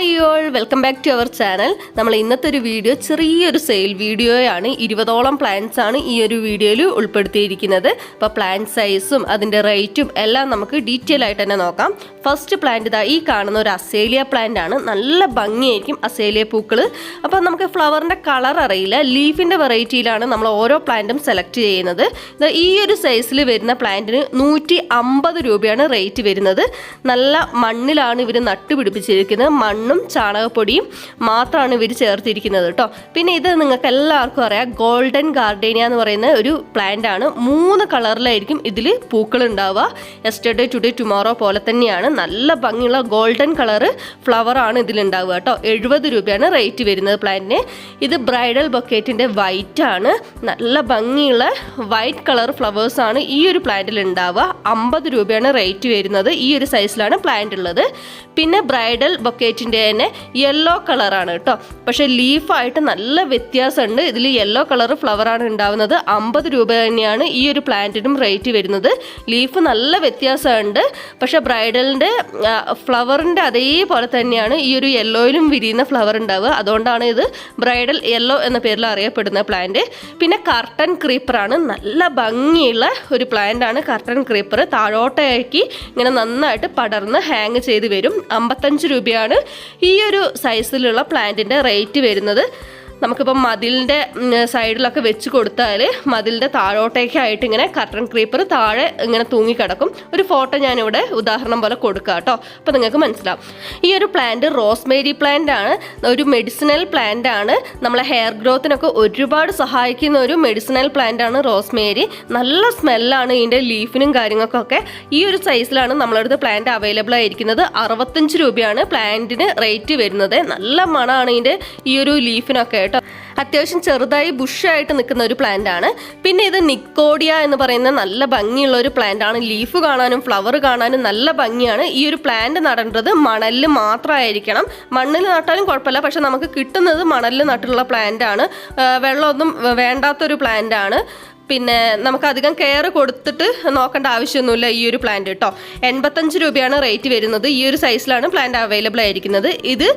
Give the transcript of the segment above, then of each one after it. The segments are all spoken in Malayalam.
Hi y'all welcome back to our channel നമ്മൾ ഇന്നത്തെ ഒരു വീഡിയോ ചെറിയൊരു സെയിൽ വീഡിയോയാണ് ഇരുപതോളം പ്ലാന്റ്സ് ആണ് ഈ ഒരു വീഡിയോയിൽ ഉൾപ്പെടുത്തിയിരിക്കുന്നത്. അപ്പോൾ പ്ലാന്റ് സൈസും അതിന്റെ റേറ്റും എല്ലാം നമുക്ക് ഡീറ്റെയിൽ ആയിട്ട് തന്നെ നോക്കാം. ഫസ്റ്റ് പ്ലാന്റ് ഇതാ ഈ കാണുന്ന ഒരു അസേലിയ പ്ലാന്റ് ആണ്. നല്ല ഭംഗിയായിരിക്കും അസേലിയ പൂക്കൾ അപ്പോൾ നമുക്ക് ഫ്ലവറിന്റെ കളർ അറിയില്ല. ലീഫിന്റെ വെറൈറ്റിയിലാണ് നമ്മൾ ഓരോ പ്ലാന്റും സെലക്ട് ചെയ്യുന്നത്. ഈ ഒരു സൈസിൽ വരുന്ന പ്ലാന്റിന് നൂറ്റി രൂപയാണ് റേറ്റ് വരുന്നത്. നല്ല മണ്ണിലാണ് ഇവർ നട്ടുപിടിപ്പിച്ചിരിക്കുന്നത്. മണ്ണും ചാണകപ്പൊടിയും മാത്രമാണ് ഇവർ ചേർത്തിരിക്കുന്നത് കേട്ടോ പിന്നെ ഇത് നിങ്ങൾക്ക് എല്ലാവർക്കും അറിയാം ഗോൾഡൻ ഗാർഡേനിയ എന്ന് പറയുന്ന ഒരു പ്ലാന്റ് ആണ്. മൂന്ന് കളറിലായിരിക്കും ഇതിൽ പൂക്കൾ ഉണ്ടാവുക എസ്റ്റർഡേ ടുഡേ ടുമോറോ പോലെ തന്നെയാണ്. നല്ല ഭംഗിയുള്ള ഗോൾഡൻ കളറ് ഫ്ലവർ ആണ് ഇതിലുണ്ടാവുക കേട്ടോ എഴുപത് രൂപയാണ് റേറ്റ് വരുന്നത് പ്ലാന്റിന് ഇത് ബ്രൈഡൽ ബൊക്കേറ്റിന്റെ വൈറ്റ് ആണ്. നല്ല ഭംഗിയുള്ള വൈറ്റ് കളർ ഫ്ലവേഴ്സ് ആണ് ഈ ഒരു പ്ലാന്റിൽ ഉണ്ടാവുക. അമ്പത് രൂപയാണ് റേറ്റ് വരുന്നത് ഈ ഒരു സൈസിലാണ് പ്ലാന്റ് ഉള്ളത്. പിന്നെ ബ്രൈഡൽ ബൊക്കേറ്റിന്റെ തന്നെ യെല്ലോ കളറാണ് കേട്ടോ. പക്ഷേ ലീഫായിട്ട് നല്ല വ്യത്യാസമുണ്ട്. ഇതിൽ യെല്ലോ കളർ ഫ്ലവറാണ് ഉണ്ടാവുന്നത്. അമ്പത് രൂപ തന്നെയാണ് ഈ ഒരു പ്ലാന്റിനും റേറ്റ് വരുന്നത്. ലീഫ് നല്ല വ്യത്യാസമുണ്ട്. പക്ഷെ ബ്രൈഡലിന്റെ ഫ്ലവറിന്റെ അതേപോലെ തന്നെയാണ് ഈ ഒരു യെല്ലോയിലും വിരിയുന്ന ഫ്ലവർ ഉണ്ടാവുക. അതുകൊണ്ടാണ് ഇത് ബ്രൈഡൽ യെല്ലോ എന്ന പേരിൽ അറിയപ്പെടുന്ന പ്ലാന്റ് പിന്നെ കർട്ടൻ ക്രീപ്പറാണ് നല്ല ഭംഗിയുള്ള ഒരു പ്ലാന്റ് ആണ് കർട്ടൻ ക്രീപ്പർ താഴോട്ടേക്ക് ഇങ്ങനെ നന്നായിട്ട് പടർന്ന് ഹാങ് ചെയ്ത് വരും. അമ്പത്തഞ്ച് രൂപയാണ് ഈ ഒരു സൈസിലുള്ള പ്ലാന്റിന്റെ റേറ്റ് വരുന്നത് നമുക്കിപ്പം മതിലിന്റെ സൈഡിലൊക്കെ വെച്ച് കൊടുത്താൽ മതിലിന്റെ താഴോട്ടേക്കായിട്ട് ഇങ്ങനെ കർട്ടൺ ക്രീപ്പർ താഴെ ഇങ്ങനെ തൂങ്ങിക്കിടക്കും. ഒരു ഫോട്ടോ ഞാനിവിടെ ഉദാഹരണം പോലെ കൊടുക്കാം കേട്ടോ. അപ്പോൾ നിങ്ങൾക്ക് മനസ്സിലാവും. ഈ ഒരു പ്ലാന്റ് റോസ്മേരി പ്ലാന്റ് ആണ്. ഒരു മെഡിസിനൽ പ്ലാന്റ് ആണ്. നമ്മളെ ഹെയർ ഗ്രോത്തിനൊക്കെ ഒരുപാട് സഹായിക്കുന്ന ഒരു മെഡിസിനൽ പ്ലാന്റ് ആണ് റോസ്മേരി നല്ല സ്മെല്ലാണ് ഇതിന്റെ ലീഫിനും കാര്യങ്ങൾക്കൊക്കെ. ഈ ഒരു സൈസിലാണ് നമ്മളടുത്ത് പ്ലാന്റ് അവൈലബിൾ ആയിരിക്കുന്നത്. അറുപത്തഞ്ച് രൂപയാണ് പ്ലാന്റിന് റേറ്റ് വരുന്നത്. നല്ല മണമാണ് ഇതിന്റെ ഈ ഒരു ലീഫിനൊക്കെ അത്യാവശ്യം ചെറുതായി ബുഷായിട്ട് നിൽക്കുന്ന ഒരു പ്ലാന്റ് ആണ്. പിന്നെ ഇത് നിക്കോഡിയ എന്ന് പറയുന്ന നല്ല ഭംഗിയുള്ള ഒരു പ്ലാന്റ് ആണ്. ലീഫ് കാണാനും ഫ്ലവർ കാണാനും നല്ല ഭംഗിയാണ്. ഈ ഒരു പ്ലാന്റ് നടേണ്ടത് മണലിൽ മാത്രമായിരിക്കണം. മണ്ണിൽ നട്ടാലും കുഴപ്പമില്ല. പക്ഷെ നമുക്ക് കിട്ടുന്നത് മണലിൽ നട്ടിട്ടുള്ള പ്ലാന്റ് ആണ്. വെള്ളമൊന്നും വേണ്ടാത്തൊരു പ്ലാന്റ് ആണ്. പിന്നെ നമുക്ക് അധികം കെയർ കൊടുത്തിട്ട് നോക്കേണ്ട ആവശ്യമൊന്നുമില്ല ഈ ഒരു പ്ലാന്റ് കേട്ടോ എൺപത്തഞ്ച് രൂപയാണ് റേറ്റ് വരുന്നത്. ഈ ഒരു സൈസിലാണ് പ്ലാന്റ് അവൈലബിൾ ആയിരിക്കുന്നത്. ഇത്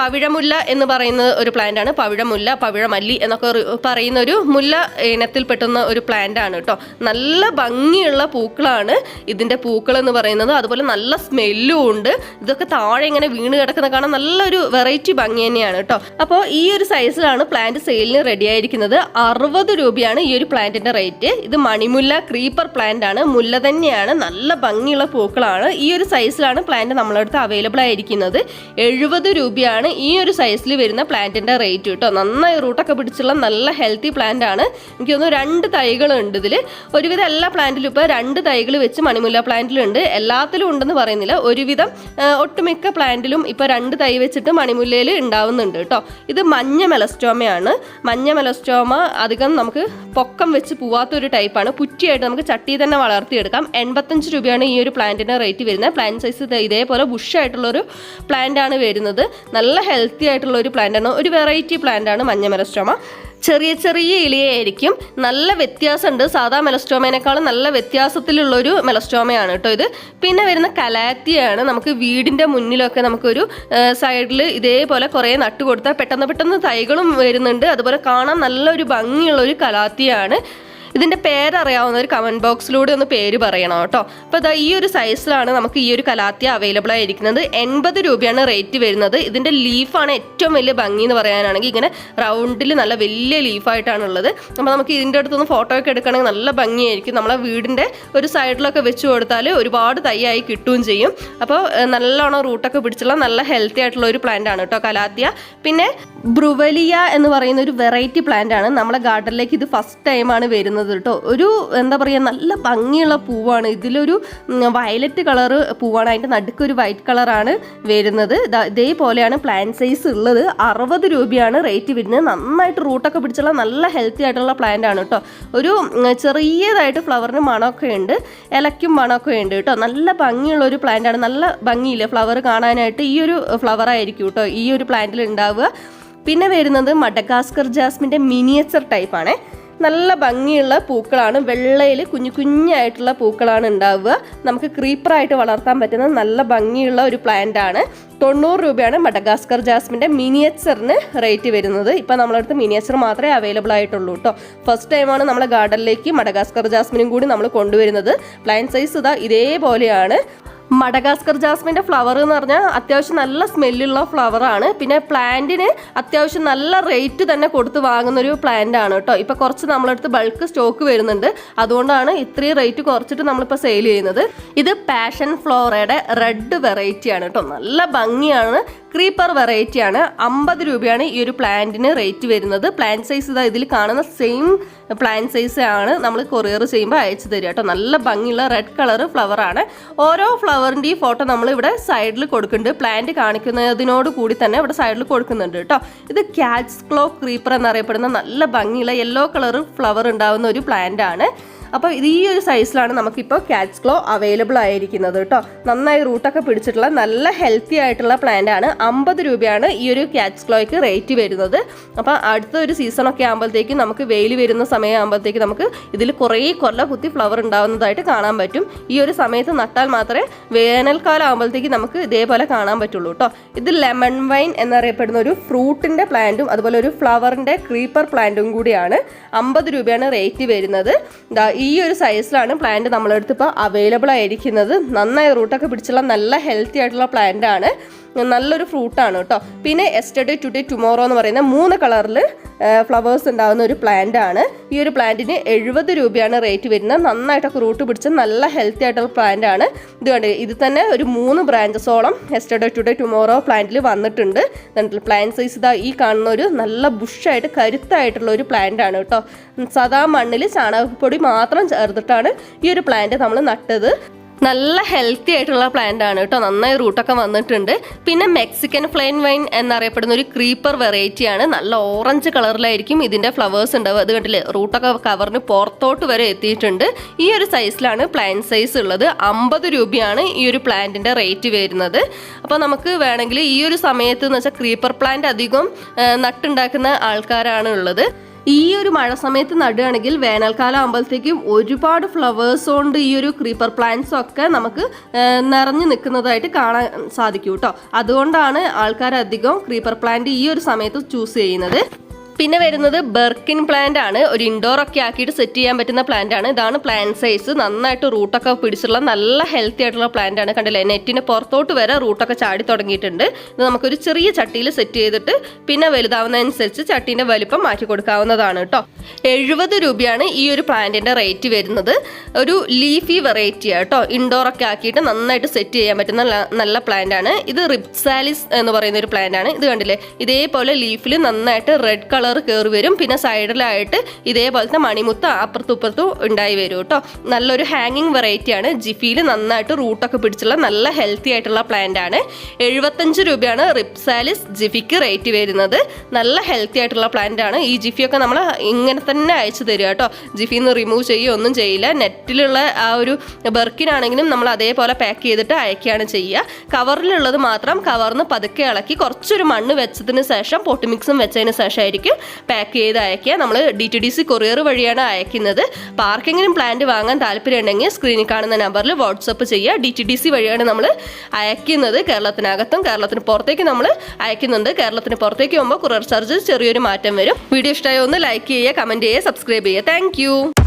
പവിഴമുല്ല എന്ന് പറയുന്ന ഒരു പ്ലാന്റ് ആണ്. പവിഴമുല്ല പവിഴമല്ലി എന്നൊക്കെ പറയുന്ന ഒരു മുല്ല ഇനത്തിൽ പെട്ടുന്ന ഒരു പ്ലാന്റ് ആണ് കേട്ടോ നല്ല ഭംഗിയുള്ള പൂക്കളാണ് ഇതിന്റെ പൂക്കൾ എന്ന് പറയുന്നത്. അതുപോലെ നല്ല സ്മെല്ലും ഉണ്ട്. ഇതൊക്കെ താഴെ ഇങ്ങനെ വീണ് കിടക്കുന്ന കാണാൻ നല്ലൊരു വെറൈറ്റി ഭംഗി തന്നെയാണ് കേട്ടോ അപ്പോൾ ഈ ഒരു സൈസിലാണ് പ്ലാന്റ് സെയിലിന് റെഡി ആയിരിക്കുന്നത്. അറുപത് രൂപയാണ് ഈ ഒരു പ്ലാന്റിന്റെ റേറ്റ്. ഇത് മണിമുല്ല ക്രീപ്പർ പ്ലാന്റ് ആണ്. മുല്ല തന്നെയാണ്. നല്ല ഭംഗിയുള്ള പൂക്കളാണ്. ഈ ഒരു സൈസിലാണ് പ്ലാന്റ് നമ്മളടുത്ത് അവൈലബിൾ ആയിരിക്കുന്നത്. എഴുപത് രൂപയാണ് ഈ ഒരു സൈസിൽ വരുന്ന പ്ലാന്റിന്റെ റേറ്റ് കേട്ടോ. നന്നായി റൂട്ടൊക്കെ പിടിച്ചുള്ള നല്ല ഹെൽത്തി പ്ലാന്റ് ആണ്. എനിക്ക് തോന്നുന്നു രണ്ട് തൈകളുണ്ട് ഇതിൽ ഒരുവിധം എല്ലാ പ്ലാന്റിലും ഇപ്പോൾ രണ്ട് തൈകൾ വെച്ച് മണിമുല്ല പ്ലാന്റിലുണ്ട്. എല്ലാത്തിലും ഉണ്ടെന്ന് പറയുന്നില്ല. ഒരുവിധം ഒട്ടുമിക്ക പ്ലാന്റിലും ഇപ്പോൾ രണ്ട് തൈ വെച്ചിട്ട് മണിമുല്ലയിൽ ഉണ്ടാവുന്നുണ്ട് കേട്ടോ. ഇത് മഞ്ഞ മെലസ്റ്റോമയാണ്. മഞ്ഞ മെലസ്റ്റോമ അധികം നമുക്ക് പൊക്കം വെച്ച് പോവാത്ത ഒരു ടൈപ്പാണ്. പുറ്റിയായിട്ട് നമുക്ക് ചട്ടി തന്നെ വളർത്തിയെടുക്കാം. എൺപത്തഞ്ച് രൂപയാണ് ഈ ഒരു പ്ലാന്റിന് റേറ്റ് വരുന്നത്. പ്ലാന്റ് സൈസ് ഇതേപോലെ ബുഷായിട്ടുള്ളൊരു പ്ലാന്റ് ആണ് വരുന്നത്. നല്ല ഹെൽത്തി ആയിട്ടുള്ള ഒരു പ്ലാന്റ് ആണ് ഒരു വെറൈറ്റി പ്ലാന്റ് ആണ് മഞ്ഞ മെലസ്റ്റോമ ചെറിയ ചെറിയ ഇലയായിരിക്കും നല്ല വ്യത്യാസമുണ്ട്. സാധാ മെലസ്റ്റോമേനേക്കാളും നല്ല വ്യത്യാസത്തിലുള്ളൊരു മെലസ്റ്റോമയാണ് കേട്ടോ ഇത്. പിന്നെ വരുന്ന കലാത്തിയാണ് നമുക്ക് വീടിന്റെ മുന്നിലൊക്കെ നമുക്കൊരു സൈഡിൽ ഇതേപോലെ കുറേ നട്ട് കൊടുത്താൽ പെട്ടെന്ന് പെട്ടെന്ന് തൈകളും വരുന്നുണ്ട്. അതുപോലെ കാണാൻ നല്ലൊരു ഭംഗിയുള്ള ഒരു കലാത്തിയാണ് ഇതിന്റെ പേരറിയാവുന്നവർ കമന്റ് ബോക്സിലൂടെ ഒന്ന് പേര് പറയണം കേട്ടോ. അപ്പോൾ അതാ ഈ ഒരു സൈസിലാണ് നമുക്ക് ഈ ഒരു കലാത്തിയ അവൈലബിൾ ആയിരിക്കുന്നത്. എൺപത് രൂപയാണ് റേറ്റ് വരുന്നത്. ഇതിന്റെ ലീഫാണ് ഏറ്റവും വലിയ ഭംഗി എന്ന് പറയാനാണെങ്കിൽ ഇങ്ങനെ റൗണ്ടിൽ നല്ല വലിയ ലീഫായിട്ടാണുള്ളത് അപ്പോൾ നമുക്ക് ഇതിന്റെ അടുത്തൊന്ന് ഫോട്ടോ ഒക്കെ എടുക്കണമെങ്കിൽ നല്ല ഭംഗിയായിരിക്കും. നമ്മളെ വീടിന്റെ ഒരു സൈഡിലൊക്കെ വെച്ച് കൊടുത്താൽ ഒരുപാട് തൈയായി കിട്ടുകയും ചെയ്യും. അപ്പോൾ നല്ലോണം റൂട്ടൊക്കെ പിടിച്ചുള്ള നല്ല ഹെൽത്തി ആയിട്ടുള്ള ഒരു പ്ലാന്റ് ആണ് കേട്ടോ കലാത്തിയ. പിന്നെ ബ്രുവലിയ എന്ന് പറയുന്ന ഒരു വെറൈറ്റി പ്ലാന്റ് ആണ്. നമ്മളെ ഗാർഡനിലേക്ക് ഇത് ഫസ്റ്റ് ടൈമാണ് വരുന്നത്. വരുന്നത് കേട്ടോ. ഒരു എന്താ പറയുക നല്ല ഭംഗിയുള്ള പൂവാണ്. ഇതിലൊരു വയലറ്റ് കളറ് പൂവാണ്. അതിന്റെ നടുക്ക് ഒരു വൈറ്റ് കളറാണ് വരുന്നത്. ഇതേപോലെയാണ് പ്ലാന്റ് സൈസ് ഉള്ളത്. അറുപത് രൂപയാണ് റേറ്റ് വരുന്നത്. നന്നായിട്ട് റൂട്ടൊക്കെ പിടിച്ചുള്ള നല്ല ഹെൽത്തി ആയിട്ടുള്ള പ്ലാന്റ് ആണ് കേട്ടോ. ഒരു ചെറിയതായിട്ട് ഫ്ലവറിന് മണമൊക്കെ ഉണ്ട്. ഇലയ്ക്കും മണമൊക്കെ ഉണ്ട് കേട്ടോ. നല്ല ഭംഗിയുള്ള ഒരു പ്ലാന്റ് ആണ്. നല്ല ഭംഗിയില്ലേ ഫ്ലവർ കാണാനായിട്ട്? ഈ ഒരു ഫ്ലവർ ആയിരിക്കും കേട്ടോ ഈ ഒരു പ്ലാന്റിൽ ഉണ്ടാവുക. പിന്നെ വരുന്നത് മഡഗാസ്കർ ജാസ്മിന്റെ മിനിയേച്ചർ ടൈപ്പാണ് നല്ല ഭംഗിയുള്ള പൂക്കളാണ്. വെള്ളയിൽ കുഞ്ഞു കുഞ്ഞായിട്ടുള്ള പൂക്കളാണ് ഉണ്ടാവുക. നമുക്ക് ക്രീപ്പറായിട്ട് വളർത്താൻ പറ്റുന്ന നല്ല ഭംഗിയുള്ള ഒരു പ്ലാന്റ് ആണ്. തൊണ്ണൂറ് രൂപയാണ് മഡഗാസ്കർ ജാസ്മിന്റെ മിനിയേച്ചറിന് റേറ്റ് വരുന്നത്. ഇപ്പം നമ്മളടുത്ത് മിനിയേച്ചർ മാത്രമേ അവൈലബിൾ ആയിട്ടുള്ളൂ കേട്ടോ ഫസ്റ്റ് ടൈമാണ് നമ്മളെ ഗാർഡനിലേക്ക് മഡഗാസ്കർ ജാസ്മിനും കൂടി നമ്മൾ കൊണ്ടുവരുന്നത്. പ്ലാന്റ് സൈസ് ഇതാ ഇതേപോലെയാണ്. മഡഗാസ്കർ ജാസ്മിന്റെ ഫ്ലവർ എന്ന് പറഞ്ഞാൽ അത്യാവശ്യം നല്ല സ്മെല്ലുള്ള ഫ്ലവറാണ് പിന്നെ പ്ലാന്റിന് അത്യാവശ്യം നല്ല റേറ്റ് തന്നെ കൊടുത്ത് വാങ്ങുന്ന ഒരു പ്ലാന്റ് ആണ് കേട്ടോ. ഇപ്പോൾ കുറച്ച് നമ്മളടുത്ത് ബൾക്ക് സ്റ്റോക്ക് വരുന്നുണ്ട്. അതുകൊണ്ടാണ് ഇത്രയും റേറ്റ് കുറച്ചിട്ട് നമ്മളിപ്പോൾ സെയിൽ ചെയ്യുന്നത്. ഇത് പാഷൻ ഫ്ലോറയുടെ റെഡ് വെറൈറ്റിയാണ് കേട്ടോ. നല്ല ഭംഗിയാണ്. ക്രീപ്പർ വെറൈറ്റി ആണ്. അമ്പത് രൂപയാണ് ഈ ഒരു പ്ലാന്റിന് റേറ്റ് വരുന്നത്. പ്ലാന്റ് സൈസ് ഇതാ ഇതിൽ കാണുന്ന സെയിം പ്ലാന്റ് സൈസ് ആണ് നമ്മൾ കൊറിയർ ചെയ്യുമ്പോൾ അയച്ചു തരിക കേട്ടോ. നല്ല ഭംഗിയുള്ള റെഡ് കളർ ഫ്ലവർ ആണ്. ഓരോ ഫ്ലവറിന്റെ ഈ ഫോട്ടോ നമ്മൾ ഇവിടെ സൈഡിൽ കൊടുക്കുന്നുണ്ട്. പ്ലാന്റ് കാണിക്കുന്നതിനോട് കൂടി തന്നെ ഇവിടെ സൈഡിൽ കൊടുക്കുന്നുണ്ട് കേട്ടോ. ഇത് ക്യാറ്റ്സ് ക്ലോ ക്രീപ്പർ എന്നറിയപ്പെടുന്ന നല്ല ഭംഗിയുള്ള യെല്ലോ കളർ ഫ്ലവർ ഉണ്ടാവുന്ന ഒരു പ്ലാന്റ് ആണ്. അപ്പോൾ ഇത് ഈ ഒരു സൈസിലാണ് നമുക്കിപ്പോൾ ക്യാറ്റ്സ് ക്ലോ അവൈലബിൾ ആയിരിക്കുന്നത് കേട്ടോ. നന്നായി റൂട്ടൊക്കെ പിടിച്ചിട്ടുള്ള നല്ല ഹെൽത്തി ആയിട്ടുള്ള പ്ലാന്റ് ആണ്. അമ്പത് രൂപയാണ് ഈ ഒരു ക്യാറ്റ്സ് ക്ലോയ്ക്ക് റേറ്റ് വരുന്നത്. അപ്പോൾ അടുത്ത ഒരു സീസണൊക്കെ ആകുമ്പോഴത്തേക്കും നമുക്ക് വെയിൽ വരുന്ന സമയം ആകുമ്പോഴത്തേക്ക് നമുക്ക് ഇതിൽ കുറേ കൊല്ല കുത്തി ഫ്ലവർ ഉണ്ടാകുന്നതായിട്ട് കാണാൻ പറ്റും. ഈ ഒരു സമയത്ത് നട്ടാൽ മാത്രമേ വേനൽക്കാലം ആകുമ്പോഴത്തേക്ക് നമുക്ക് ഇതേപോലെ കാണാൻ പറ്റുള്ളൂ കേട്ടോ. ഇത് ലെമൺ വൈൻ എന്നറിയപ്പെടുന്ന ഒരു ഫ്രൂട്ടിന്റെ പ്ലാന്റും അതുപോലെ ഒരു ഫ്ലവറിന്റെ ക്രീപ്പർ പ്ലാന്റും കൂടിയാണ്. അമ്പത് രൂപയാണ് റേറ്റ് വരുന്നത്. ഈ ഒരു സൈസിലാണ് പ്ലാന്റ് നമ്മളെടുത്ത് ഇപ്പോൾ അവൈലബിൾ ആയിരിക്കുന്നത്. നന്നായി റൂട്ടൊക്കെ പിടിച്ചുള്ള നല്ല ഹെൽത്തി ആയിട്ടുള്ള പ്ലാന്റ് ആണ്. നല്ലൊരു ഫ്രൂട്ടാണ് കേട്ടോ. പിന്നെ എസ്റ്റർഡേ ടുഡേ ടുമോറോ എന്ന് പറയുന്ന മൂന്ന് കളറിൽ ഫ്ലവേഴ്സ് ഉണ്ടാകുന്ന ഒരു പ്ലാന്റ് ആണ്. ഈ ഒരു പ്ലാന്റിന് എഴുപത് രൂപയാണ് റേറ്റ് വരുന്നത്. നന്നായിട്ടൊക്കെ റൂട്ട് പിടിച്ച നല്ല ഹെൽത്തി ആയിട്ടുള്ള പ്ലാന്റ് ആണ്. ഇത് കണ്ട് ഇത് തന്നെ ഒരു മൂന്ന് ബ്രാഞ്ചസോളം എസ്റ്റർഡേ ടുഡേ ടുമോറോ പ്ലാന്റിൽ വന്നിട്ടുണ്ട്. പ്ലാന്റ് സൈസ് ഇതാ ഈ കാണുന്ന ഒരു നല്ല ബുഷായിട്ട് കരുത്തായിട്ടുള്ള ഒരു പ്ലാന്റ് ആണ് കേട്ടോ. സദാ മണ്ണിൽ ചാണകപ്പൊടി മാത്രം ചേർത്തിട്ടാണ് ഈ ഒരു പ്ലാന്റ് നമ്മൾ നട്ടത്. നല്ല ഹെൽത്തി ആയിട്ടുള്ള പ്ലാന്റ് ആണ് കേട്ടോ. നന്നായി റൂട്ടൊക്കെ വന്നിട്ടുണ്ട്. പിന്നെ മെക്സിക്കൻ ഫ്ലൈൻ വൈൻ എന്നറിയപ്പെടുന്ന ഒരു ക്രീപ്പർ വെറൈറ്റി ആണ്. നല്ല ഓറഞ്ച് കളറിലായിരിക്കും ഇതിന്റെ ഫ്ലവേഴ്സ് ഉണ്ടാവും അത് കണ്ടില്ലേ? റൂട്ടൊക്കെ കവറിന് പുറത്തോട്ട് വരെ എത്തിയിട്ടുണ്ട്. ഈ ഒരു സൈസിലാണ് പ്ലാന്റ് സൈസ് ഉള്ളത്. അമ്പത് രൂപയാണ് ഈ ഒരു പ്ലാന്റിന്റെ റേറ്റ് വരുന്നത്. അപ്പോൾ നമുക്ക് വേണമെങ്കിൽ ഈ ഒരു സമയത്ത് എന്ന് വെച്ചാൽ ക്രീപ്പർ പ്ലാന്റ് അധികം നട്ടുണ്ടാക്കുന്ന ആൾക്കാരാണ് ഉള്ളത്. ഈ ഒരു മഴ സമയത്ത് നടുകയാണെങ്കിൽ വേനൽക്കാലം ആകുമ്പോഴത്തേക്കും ഒരുപാട് ഫ്ലവേഴ്സ് കൊണ്ട് ഈ ഒരു ക്രീപ്പർ പ്ലാന്റ്സും ഒക്കെ നമുക്ക് നിറഞ്ഞു നിൽക്കുന്നതായിട്ട് കാണാൻ സാധിക്കും കേട്ടോ അതുകൊണ്ടാണ് ആൾക്കാരധികം ക്രീപ്പർ പ്ലാന്റ് ഈ ഒരു സമയത്ത് ചൂസ് ചെയ്യുന്നത്. പിന്നെ വരുന്നത് ബെർക്കിൻ പ്ലാന്റ് ആണ്. ഒരു ഇൻഡോർ ഒക്കെ ആക്കിയിട്ട് സെറ്റ് ചെയ്യാൻ പറ്റുന്ന പ്ലാന്റ് ആണ്. ഇതാണ് പ്ലാന്റ് സൈസ് നന്നായിട്ട് റൂട്ടൊക്കെ പിടിച്ചുള്ള നല്ല ഹെൽത്തി ആയിട്ടുള്ള പ്ലാന്റ് ആണ്. കണ്ടില്ലേ? നെറ്റിന് പുറത്തോട്ട് വരെ റൂട്ടൊക്കെ ചാടി തുടങ്ങിയിട്ടുണ്ട്. ഇത് നമുക്കൊരു ചെറിയ ചട്ടിയിൽ സെറ്റ് ചെയ്തിട്ട് പിന്നെ വലുതാവുന്നതനുസരിച്ച് ചട്ടീന്റെ വലിപ്പം മാറ്റി കൊടുക്കാവുന്നതാണ് കേട്ടോ എഴുപത് രൂപയാണ് ഈ ഒരു പ്ലാന്റിന്റെ റേറ്റ് വരുന്നത്. ഒരു ലീഫി വെറൈറ്റി കേട്ടോ ഇൻഡോർ ഒക്കെ ആക്കിയിട്ട് നന്നായിട്ട് സെറ്റ് ചെയ്യാൻ പറ്റുന്ന നല്ല പ്ലാന്റ് ആണ്. ഇത് റിപ്സാലിസ് എന്ന് പറയുന്ന ഒരു പ്ലാന്റ് ആണ്. ഇത് കണ്ടില്ലേ? ഇതേപോലെ ലീഫിൽ നന്നായിട്ട് റെഡ് കളർ കയറി വരും. പിന്നെ സൈഡിലായിട്ട് ഇതേപോലത്തെ മണിമുത്ത അപ്പുറത്തും ഇപ്പുറത്തും ഉണ്ടായി വരും കേട്ടോ നല്ലൊരു ഹാങ്ങിങ് വെറൈറ്റി ആണ്. ജിഫിയിൽ നന്നായിട്ട് റൂട്ടൊക്കെ പിടിച്ചുള്ള നല്ല ഹെൽത്തി ആയിട്ടുള്ള പ്ലാന്റ് ആണ്. എഴുപത്തഞ്ച് രൂപയാണ് റിപ്സാലിസ് ജിഫിക്ക് റേറ്റ് വരുന്നത്. നല്ല ഹെൽത്തി ആയിട്ടുള്ള പ്ലാന്റ് ആണ്. ഈ ജിഫിയൊക്കെ നമ്മൾ ഇങ്ങനെ തന്നെ അയച്ചു തരിക കേട്ടോ ജിഫിയിൽ നിന്ന് റിമൂവ് ചെയ്യുകയോ ഒന്നും ചെയ്യില്ല. നെറ്റിലുള്ള ആ ഒരു ബെർക്കിനാണെങ്കിലും നമ്മൾ അതേപോലെ പാക്ക് ചെയ്തിട്ട് അയക്കുകയാണ് ചെയ്യുക. കവറിലുള്ളത് മാത്രം കവർന്ന് പതുക്കെ ഇളക്കി കുറച്ചൊരു മണ്ണ് വെച്ചതിന് ശേഷം പൊട്ടിമിക്സും വെച്ചതിന് ശേഷമായിരിക്കും പാക്ക് ചെയ്ത് അയക്കുക. നമ്മൾ D T D C courier വഴിയാണ് അയക്കുന്നത്. അപ്പോൾ പ്ലാന്റ് വാങ്ങാൻ താല്പര്യമുണ്ടെങ്കിൽ സ്ക്രീനിൽ കാണുന്ന നമ്പറിൽ വാട്സപ്പ് ചെയ്യുക. ഡി ടി ഡി സി വഴിയാണ് നമ്മൾ അയക്കുന്നത്. കേരളത്തിനകത്തും കേരളത്തിന് പുറത്തേക്ക് നമ്മൾ അയക്കുന്നുണ്ട്. കേരളത്തിന് പുറത്തേക്ക് പോകുമ്പോൾ കൊറിയർ ചാർജ് ചെറിയൊരു മാറ്റം വരും. വീഡിയോ ഇഷ്ടമായ ഒന്ന് ലൈക്ക് ചെയ്യുക കമന്റ് ചെയ്യുക സബ്സ്ക്രൈബ് ചെയ്യുക. താങ്ക്